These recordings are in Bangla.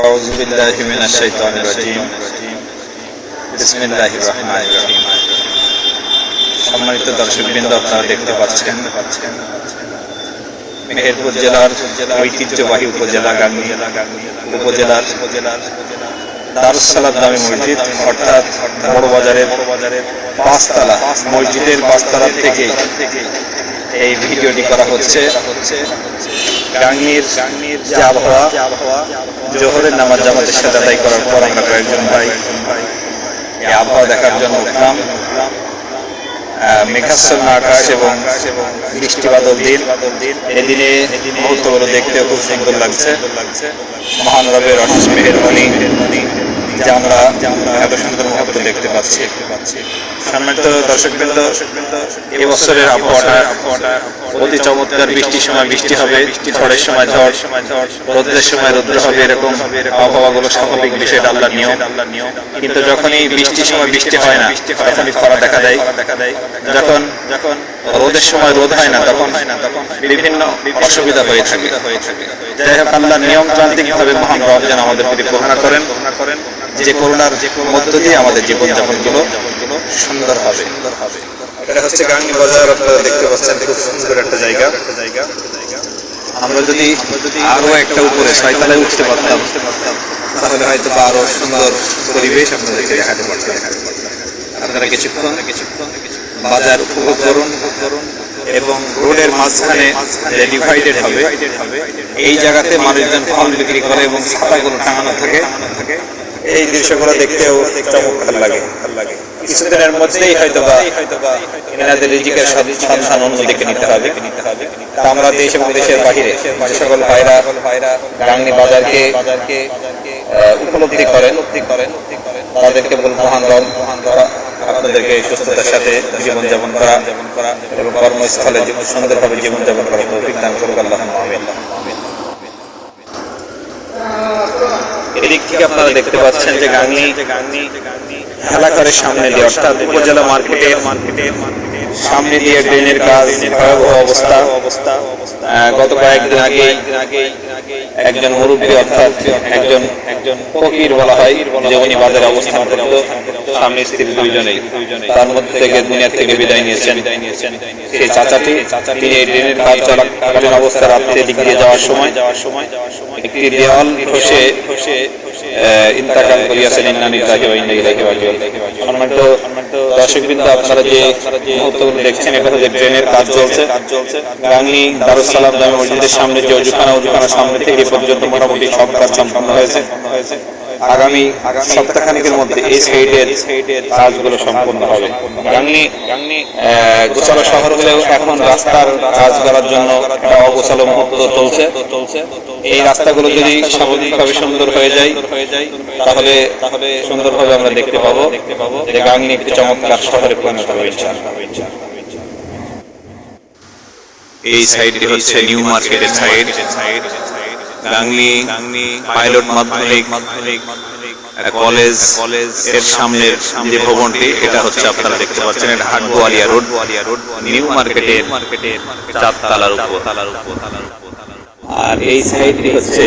أعوذ بالله من الشيطان الرجيم بسم الله الرحمن الرحيم সম্মানিত দর্শকবৃন্দ আপনারা দেখতে পাচ্ছেন মেহেরপুর জেলার ঐতিহ্যবাহী উপজেলা গাঙ্গি উপজেলার উপজেলার দারুসালাদ নামে মসজিদ অর্থাৎ বড় বাজারের পাঁচতলা মসজিদের পাঁচতলা থেকে এই ভিডিওটি করা হচ্ছে গাঙ্গির যে আবহাওয়া জোহরের নামাজ জামাতের সাথে আদায় করার পর আমরা কয়েকজন ভাই। এই আবহাওয়া দেখার জন্য উঠলাম। মেঘাচ্ছন্ন আকাশ এবং বৃষ্টি বাদল দিন এদিনে মুহূর্তগুলো দেখতে খুব সুন্দর লাগছে। মহান রবের অশেষ মেহেরবানি যে আমরা এত সুন্দর মুহূর্ত দেখতে পাচ্ছি। সম্মানিত দর্শকবৃন্দ এবছরের আবহাওয়াটা অতি চমৎকার বৃষ্টির সময় বৃষ্টি হবে, ঝড়ের সময় ঝড়, রোদ্রের সময় রৌদ্র হবে, এরকম আবহাওয়াগুলো স্বাভাবিক বিষয়টা আল্লাহর নিয়ম। কিন্তু যখনই বৃষ্টির সময় বৃষ্টি হয় না, তখনই খরা দেখা দেয়। যখন যখন রোদের সময় রোদ হয় না, তখন বিভিন্ন অসুবিধা হয়ে থাকে। যাই হোক আল্লাহ নিয়মতান্ত্রিক ভাবে মহান রব যেন আমাদের প্রতি করুণা করেন, যে করুণার মধ্য দিয়ে আমাদের জীবনযাপনগুলো সুন্দর হবে। এটা হচ্ছে গাঙ্গি বাজার, আপনারা দেখতে পাচ্ছেন, খুব সুন্দর একটা জায়গা। আমরা যদি আরও একটা উপরে ছয়তলায় উঠতে পারতাম, তাহলে হয়তো বা আরও সুন্দর পরিবেশ আপনাদেরকে দেখাতে পারতাম। আপনারা কিছুক্ষণ বাজার উপভোগ করুন এবং রোডের মাঝখানে ডিভাইডেড হবে, এই জায়গাতে মানুষজন ফল বিক্রি করে এবং ছাতাগুলো টাঙানো থাকে। এই দৃশ্যগুলো দেখতেও চমৎকার লাগে। কিছুদিনের মধ্যেই হয়তো বা এনাদের রিজিকের সন্ধান অন্যদিকে নিতে হবে। আমরা দেশ এবং দেশের বাহিরে সকল ভাইরা গাংনি বাজারকে উপলব্ধি করেন, তাদেরকে বল মহান আপনাদেরকে সুস্থতার সাথে জীবনযাপন করা এবং কর্মস্থলে সুন্দরভাবে জীবনযাপন করা তৌফিক করুক আল্লাহ। এদিক থেকে আপনারা দেখতে পাচ্ছেন যে গাংনি এলাকার সামনে দিয়ে, অর্থাৎ উপজেলা মার্কেটের সামনে দিয়ে ড্রেনের কাজ, ভয়াবহ অবস্থা। গত কয়েকদিন আগে একজন মুরব্বী, অর্থাৎ একজন একজন ফকির বলা হয়, যে উনি বাজারে অবস্থান করত, স্বামী স্ত্রী দুইজনেই। তার মধ্যে থেকে দুনিয়া থেকে বিদায় নিয়েছেন। সেই চাচাটি, তিনি এই ড্রেনের কাজ চলাকালীন অবস্থা রাত্রে দিক দিয়ে যাওয়ার সময় যাওয়ার সময় একটি দেওয়াল খসে ইন্তাকাল করিয়াছেন, ইন্না লিল্লাহি ওয়া ইন্না ইলাইহি রাজিউন। সম্মানিত দর্শকবৃন্দ, আপনারা যে মুহূর্তগুলো দেখছেন, এটা যে ট্রেনের কাজ চলছে। গাঙ্গি দারুস সালাম জামে মসজিদের সামনে যে অজুখানা অজুখানা সামনে থেকে পর্যন্ত মোটামুটি সব কাজ সম্পন্ন হয়েছে। আগামী সপ্তাহখানেকের মধ্যে এই সাইডের কাজগুলো সম্পন্ন হবে। গাংনি গোছালো শহর হলেও এখন রাস্তার কাজ করার জন্য অগোছালো মুহূর্ত চলছে। এই রাস্তাগুলো যদি স্বাভাবিকভাবে সুন্দর হয়ে যায়, তাহলে তাহলে সুন্দরভাবে আমরা দেখতে পাবো যে গাংনি একটি চমৎকার শহরে পরিণত হবে এই সাইডটি হচ্ছে নিউ মার্কেটের সাইড গাংনি পাইলট মাধ্যমিক কলেজের সামনের যে ভবনটি, এটা হচ্ছে আপনারা দেখতে পাচ্ছেন, এটা Hat Boalia road Boalia road new মার্কেটের মার্কেটের চারতলার উপর। আর এই সাইডটি হচ্ছে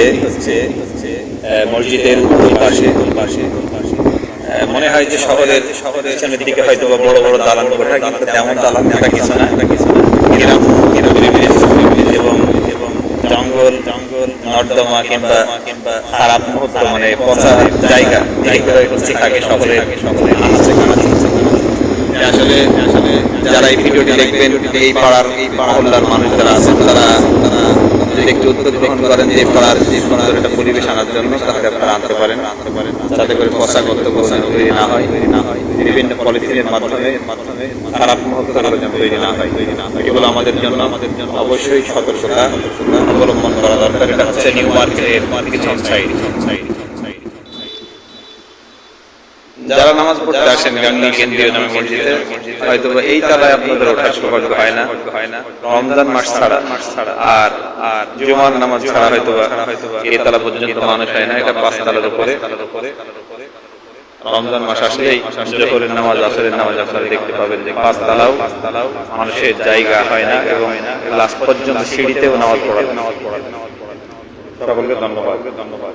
মসজিদের ওই পাশে। পাশে মনে হয় যে শহরের শহরের সামনের দিকে হয়তো বড় বড় দালান কোঠা কিন্তু তেমন দালান কোঠা কিছু না। এবং জঙ্গল জঙ্গল নর্দমা কিংবা কিংবা খারাপ মুহূর্ত মানে পচা জায়গা এইগুলো থাকে সকলে আসছে। আসলে আসলে যারা এই ভিডিওটি দেখবেন, এই পাড়ার এই মহল্লার মানুষ যারা আছেন তারা তারা একটু উদ্যোগ গ্রহণ করেন যে পড়ার যে পাড়ার একটা পরিবেশ আনার জন্য, তাহলে আপনারা আনতে পারেন। আনতে পারেন যাতে করে পচাগত পচা তৈরি না হয় না হয়, বিভিন্ন পলিথিনের মাধ্যমে মাধ্যমে খারাপ মুহূর্ত তৈরি না হয় তৈরি না হয়। এগুলো আমাদের জন্য আমাদের জন্য অবশ্যই সতর্কতা অবলম্বন করা দরকার। এটা হচ্ছে নিউ মার্কেটের মার্কেট সাইড সাইড যারা নামাজ পড়তে আসেন গাঙ্গি কেন্দ্রীয় নামে মসজিদে হয়তো এই তালায় আপনাদের ওঠার সৌভাগ্য হয় না। রমজান মাস ছাড়া আর আর জুমার নামাজ ছাড়া হয়তো এই তালা পর্যন্ত মানুষ হয় না, এটা পাঁচ তালার উপরে। রমজান মাস জোহরের নামাজ, আসরের নামাজ দেখতে পাবেন যে পাঁচ তালাও মানুষের জায়গা হয় না এবং লাস্ট পর্যন্ত সিঁড়িতেও নামাজ পড়া সকলকে ধন্যবাদ ধন্যবাদ।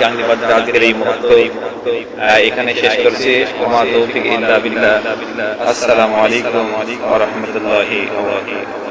গান্ধীবাদ আজকের এই মুহূর্ত আহ, এখানে শেষ করছি ওমা তৌফিক ইল্লা বিল্লাহ আসসালামু আলাইকুম ওয়া রাহমাতুল্লাহি ওয়া বারাকাতুহু